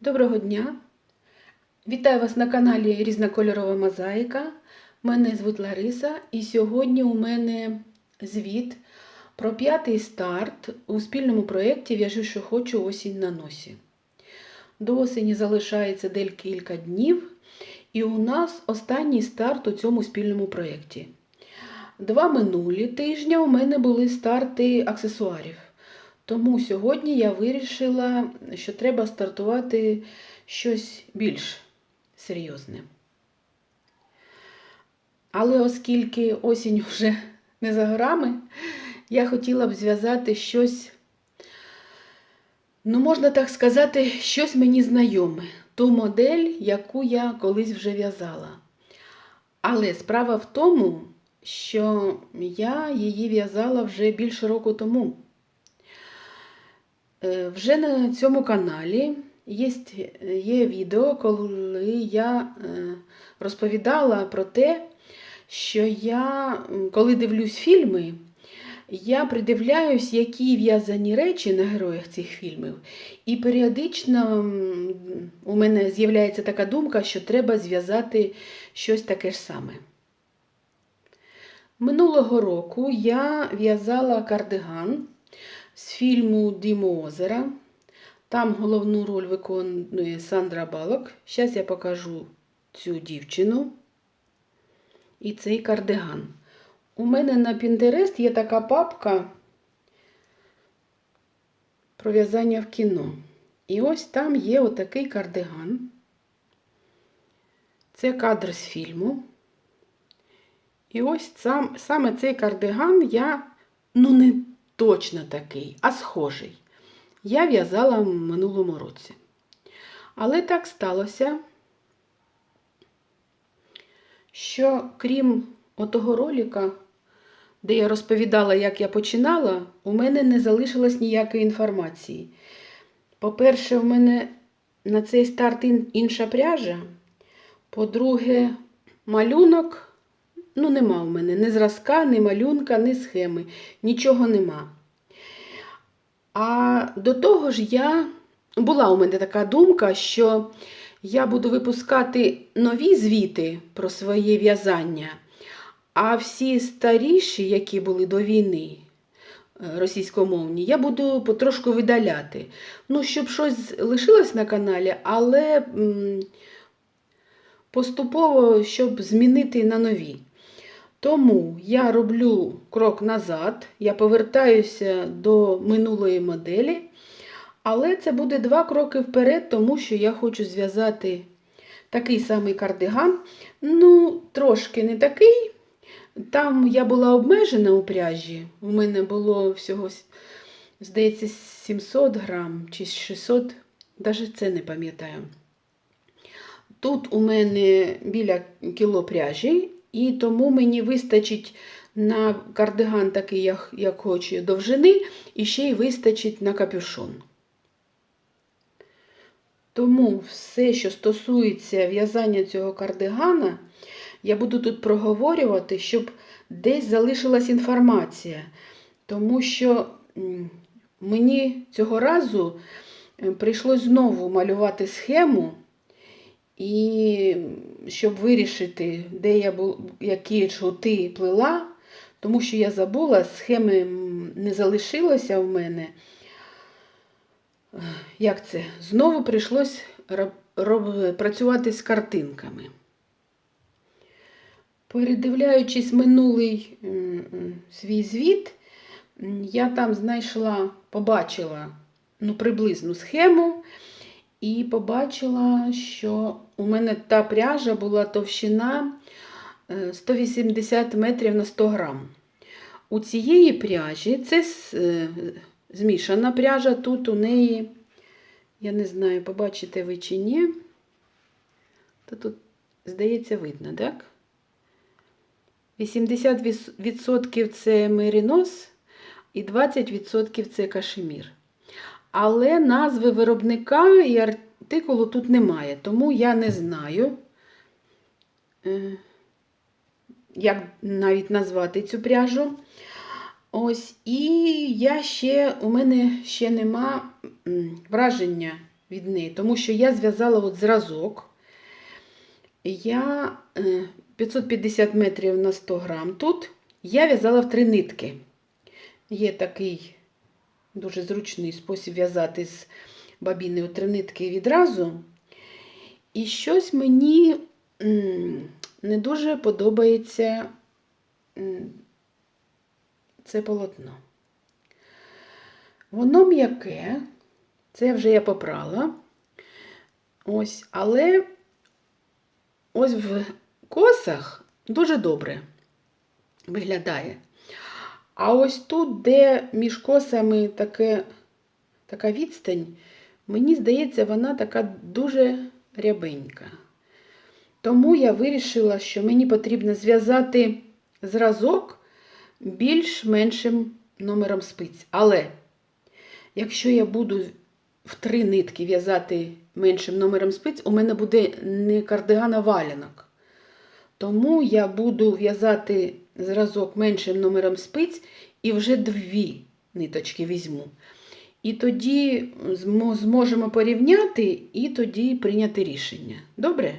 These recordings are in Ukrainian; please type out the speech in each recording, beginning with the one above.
Доброго дня! Вітаю вас на каналі Різнокольорова Мозаїка. Мене звуть Лариса, і сьогодні у мене звіт про п'ятий старт у спільному проєкті В'яжу, що хочу осінь на носі. До осені залишається декілька днів, і у нас останній старт у цьому спільному проєкті. Два минулі тижня у мене були старти аксесуарів. Тому сьогодні я вирішила, що треба стартувати щось більш серйозне. Але оскільки осінь вже не за горами, я хотіла б зв'язати щось, ну, можна так сказати, щось мені знайоме, ту модель, яку я колись вже в'язала. Але справа в тому, що я її в'язала вже більше року тому. Е, Вже на цьому каналі є, є відео, коли я е, розповідала про те, що я, коли дивлюсь фільми, я придивляюсь, які в'язані речі на героях цих фільмів. І періодично у мене з'являється така думка, що треба зв'язати щось таке ж саме. Минулого року я в'язала кардиган з фільму Дімо озера. Там головну роль виконує Сандра Балок. Зараз я покажу цю дівчину і цей кардиган. У мене на Pinterest є така папка про в'язання в кіно. І ось там є отакий кардиган. Це кадр з фільму. І ось сам, саме цей кардиган я, ну, не точно такий, а схожий. Я в'язала в минулому році. Але так сталося, що крім отого ролика, де я розповідала, як я починала, у мене не залишилось ніякої інформації. По-перше, в мене на цей старт інша пряжа. По-друге, малюнок. Ну, нема у мене ні зразка, ні малюнка, ні схеми. Нічого нема. А до того ж, я була у мене така думка, що я буду випускати нові звіти про своє в'язання, а всі старіші, які були до війни е, російськомовні, я буду потрошку видаляти. Ну, щоб щось лишилось на каналі, але поступово, щоб змінити на нові. Тому я роблю крок назад, я повертаюся до минулої моделі, але це буде два кроки вперед, тому що я хочу зв'язати такий самий кардиган. Ну, трошки не такий. Там я була обмежена у пряжі. У мене було всього, здається, 700 грам чи 600, навіть це не пам'ятаю. Тут у мене біля кіло пряжі, і тому мені вистачить на кардиган такий, як, як хочу, довжини, і ще й вистачить на капюшон. Тому все, що стосується в'язання цього кардигана, я буду тут проговорювати, щоб десь залишилась інформація. Тому що мені цього разу е, прийшлось знову малювати схему. І щоб вирішити, де я бу, які жгути плела, тому що я забула, схеми не залишилося в мене. Як це? Знову прийшлось роб, роб, працювати з картинками. Передивляючись минулий свій звіт, я там знайшла, побачила ну, приблизну схему. І побачила, що у мене та пряжа була товщина е, 180 метрів на 100 грам. У цієї пряжі це е, змішана пряжа, тут у неї, я не знаю, побачите ви чи ні. То тут, здається, видно, так? 80% це меринос і 20% це кашемір. Але назви виробника і артикулу тут немає, тому я не знаю, е, як навіть назвати цю пряжу. Ось, і я ще, у мене ще нема враження від неї, тому що я зв'язала от зразок. Я е, 550 метрів на 100 грам тут. Я в'язала в три нитки. Є такий дуже зручний спосіб в'язати з бабіни три нитки відразу. І щось мені не дуже подобається це полотно. Воно м'яке, це вже я попрала. Ось, але ось в косах дуже добре виглядає. А ось тут, де між косами таке, така відстань, мені здається, вона така дуже рябенька. Тому я вирішила, що мені потрібно зв'язати зразок більш меншим номером спиць. Але якщо я буду в три нитки в'язати меншим номером спиць, у мене буде не кардиган, а валянок. Тому я буду в'язати зразок меншим номером спиць і вже дві ниточки візьму. І тоді зможемо порівняти і тоді прийняти рішення. Добре?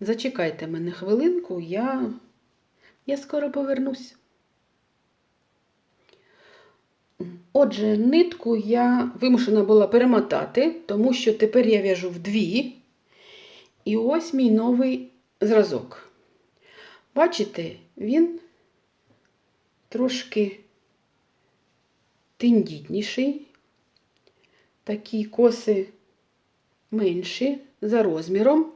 Зачекайте мене хвилинку, я, я скоро повернусь. Отже, нитку я вимушена була перемотати, тому що тепер я в'яжу в дві. І ось мій новий зразок. Бачите, він трошки тендітніший, такі коси менші за розміром.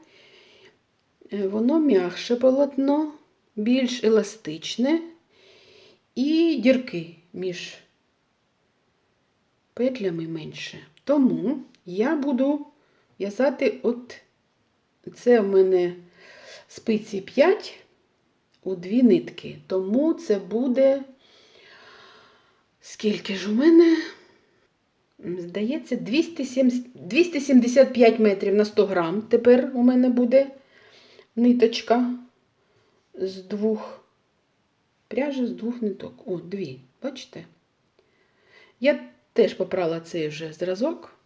Е, Воно м'якше полотно, більш еластичне і дірки між петлями менше. Тому я буду в'язати от це в мене спиці 5 у дві нитки. Тому це буде скільки ж у мене? Здається, 270 275 метрів на 100 грам. Тепер у мене буде ниточка з двох пряжа з двох ниток. О, дві. Бачите? Я теж попрала цей вже зразок.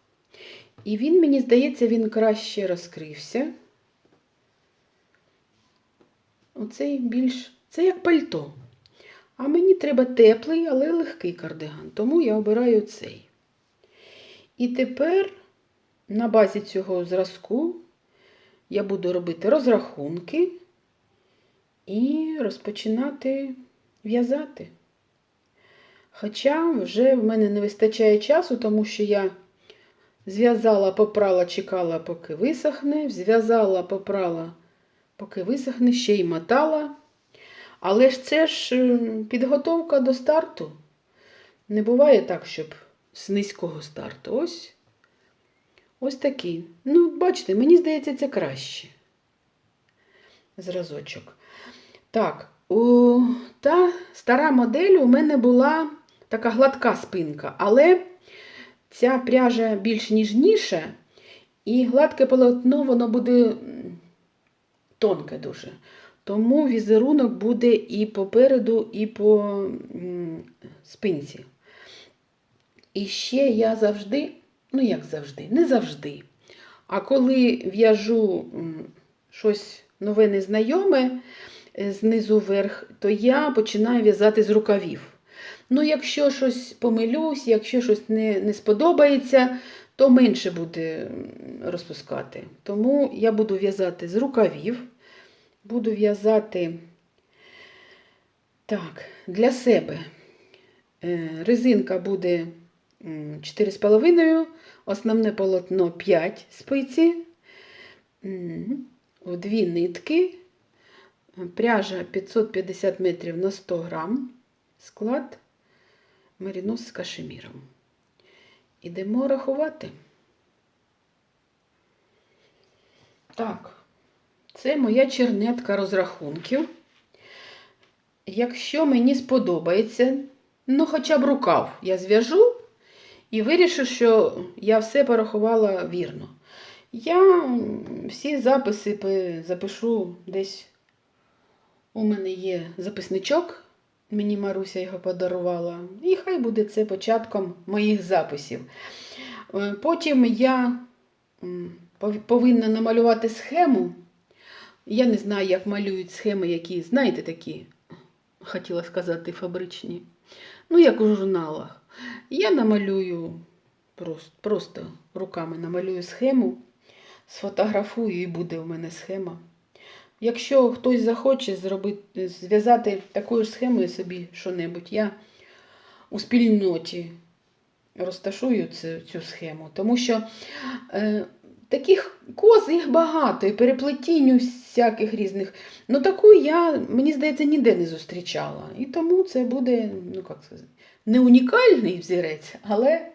І він, мені здається, він краще розкрився. Оцей більш. Це як пальто. А мені треба теплий, але легкий кардиган. Тому я обираю цей. І тепер на базі цього зразку я буду робити розрахунки і розпочинати в'язати. Хоча вже в мене не вистачає часу, тому що я зв'язала, попрала, чекала, поки висохне, зв'язала, попрала, поки висохне, ще й мотала. Але ж це ж е, підготовка до старту. Не буває так, щоб з низького старту. Ось ось такий. Ну, бачите, мені здається, це краще. Зразочок. Так, у, та стара модель у мене була така гладка спинка, але ця пряжа більш ніжніша, і гладке полотно воно буде тонке дуже. Тому візерунок буде і попереду, і по спинці. І ще я завжди, ну як завжди, не завжди. А коли в'яжу щось нове незнайоме е, знизу вверх, то я починаю в'язати з рукавів. Ну, якщо щось помилюсь, якщо щось не, не сподобається, то менше буде розпускати. Тому я буду в'язати з рукавів. Буду в'язати так, для себе. Е, Резинка буде 4,5, основне полотно 5 спиці, дві нитки, пряжа 550 метрів на 100 грам, склад мерінос з кашеміром. Ідемо рахувати. Так. Це моя чернетка розрахунків. Якщо мені сподобається, ну хоча б рукав я зв'яжу і вирішу, що я все порахувала вірно. Я всі записи запишу десь. У мене є записничок, мені Маруся його подарувала. І хай буде це початком моїх записів. Е, Потім я повинна намалювати схему. Я не знаю, як малюють схеми, які, знаєте, такі, хотіла сказати, фабричні. Ну, як у журналах. Я намалюю просто, просто руками намалюю схему, сфотографую і буде в мене схема. Якщо хтось захоче зробити, зв'язати такою ж схемою собі що-небудь, я у спільноті розташую цю, цю схему, тому що е, таких коз їх багато, і переплетінь всяких різних. Ну таку я, мені здається, ніде не зустрічала. І тому це буде, ну як сказати, не унікальний взірець, але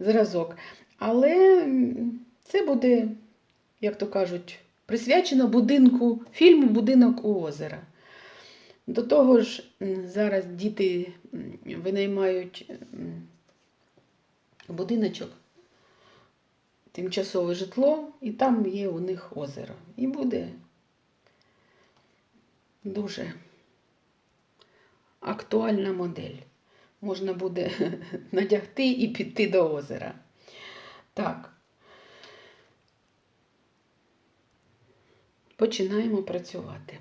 зразок. Але це буде, як то кажуть, присвячено будинку, фільму Будинок у озера. До того ж, зараз діти винаймають будиночок, тимчасове житло, і там є у них озеро. І буде дуже актуальна модель. Можна буде надягти і піти до озера. Так. Починаємо працювати.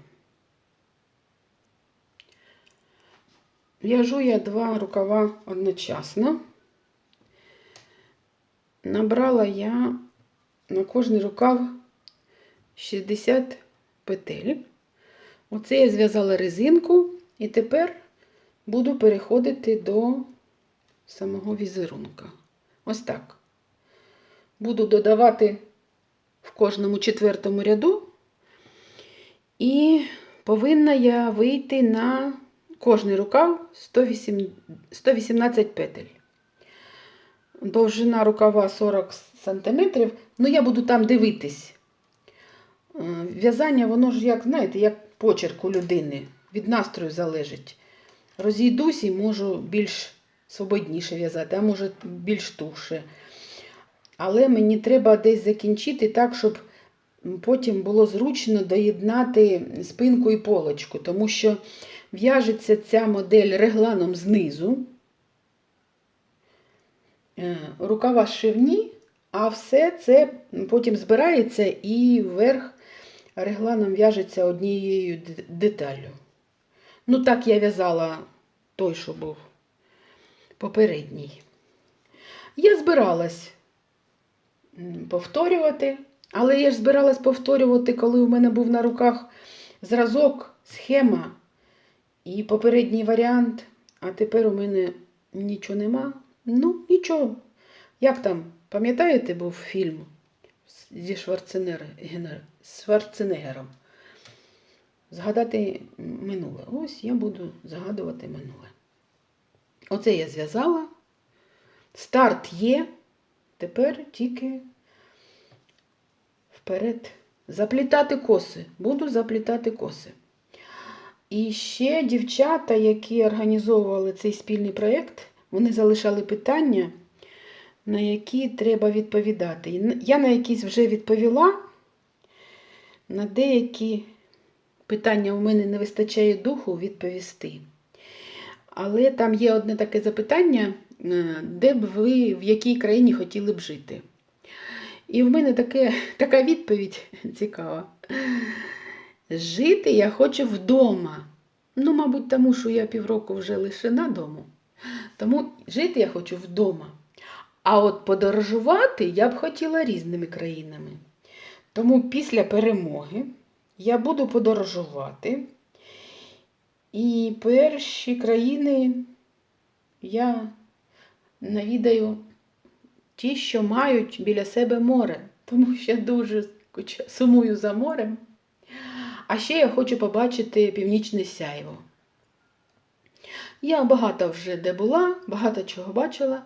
В'яжу я два рукава одночасно. Набрала я на кожний рукав 60 петель. Оце я зв'язала резинку і тепер буду переходити до самого візерунка. Ось так. Буду додавати в кожному четвертому ряду. І повинна я вийти на кожний рукав 108 118 петель. Довжина рукава 40 см. Ну, я буду там дивитись. Е, В'язання, воно ж, як, знаєте, як почерк у людини. Від настрою залежить. Розійдусь і можу більш свободніше в'язати, а може більш туше. Але мені треба десь закінчити так, щоб потім було зручно доєднати спинку і полочку, тому що в'яжеться ця модель регланом знизу. Е, Рукава шивні, а все це потім збирається і вверх регланом в'яжеться однією деталлю. Ну, так я в'язала той, що був попередній. Я збиралась повторювати, але я ж збиралась повторювати, коли у мене був на руках зразок, схема і попередній варіант, а тепер у мене нічого нема. Ну, нічого. Як там, пам'ятаєте, був фільм зі Шварценеггер- Шварценеггером? Згадати минуле. Ось я буду згадувати минуле. Оце я зв'язала. Старт є. Тепер тільки вперед. Заплітати коси. Буду заплітати коси. І ще дівчата, які організовували цей спільний проєкт, вони залишали питання, на які треба відповідати. Я на якісь вже відповіла, на деякі питання у мене не вистачає духу відповісти. Але там є одне таке запитання, е, де б ви в якій країні хотіли б жити? І в мене таке, така відповідь цікава. Жити я хочу вдома. Ну, мабуть, тому що я півроку вже лишена дому. Тому жити я хочу вдома. А от подорожувати я б хотіла різними країнами. Тому після перемоги я буду подорожувати. І перші країни я навідаю ті, що мають біля себе море, тому що я дуже сумую за морем. А ще я хочу побачити північне сяйво. Я багато вже де була, багато чого бачила,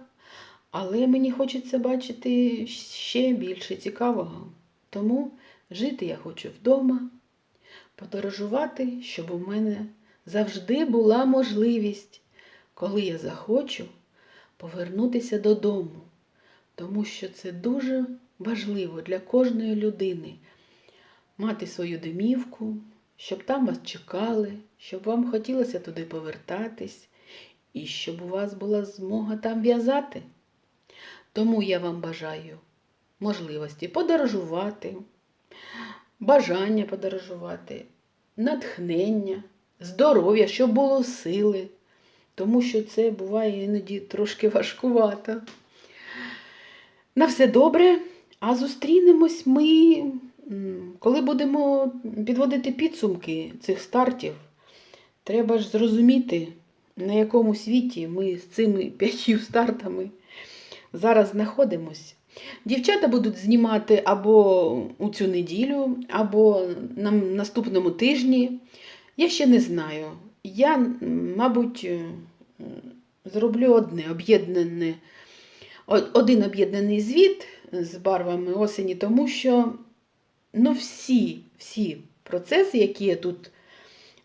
але мені хочеться бачити ще більше цікавого. Тому жити я хочу вдома, подорожувати, щоб у мене завжди була можливість, коли я захочу, повернутися додому, тому що це дуже важливо для кожної людини мати свою домівку, щоб там вас чекали, щоб вам хотілося туди повертатись, і щоб у вас була змога там в'язати. Тому я вам бажаю можливості подорожувати, бажання подорожувати, натхнення, здоров'я, щоб було сили, тому що це буває іноді трошки важкувато. На все добре, а зустрінемось ми, коли будемо підводити підсумки цих стартів. Треба ж зрозуміти, на якому світі ми з цими п'ятью стартами зараз знаходимось. Дівчата будуть знімати або у цю неділю, або на наступному тижні. Я ще не знаю. Я, мабуть, е, зроблю одне об'єднане, один об'єднаний звіт з барвами осені, тому що ну, всі, всі процеси, які я тут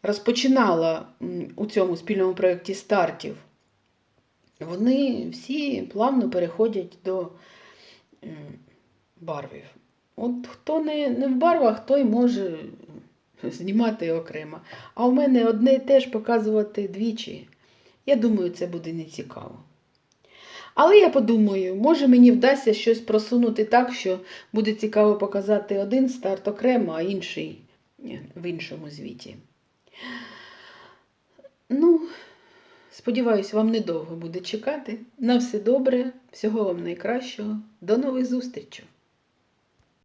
розпочинала у цьому спільному проєкті стартів, вони всі плавно переходять до барвів. От хто не, не в барвах, той може знімати окремо. А у мене одне і теж показувати двічі. Я думаю, це буде нецікаво. Але я подумаю, може мені вдасться щось просунути так, що буде цікаво показати один старт окремо, а інший е, в іншому звіті. Ну, сподіваюсь, вам недовго буде чекати. На все добре, всього вам найкращого. До нових зустрічей!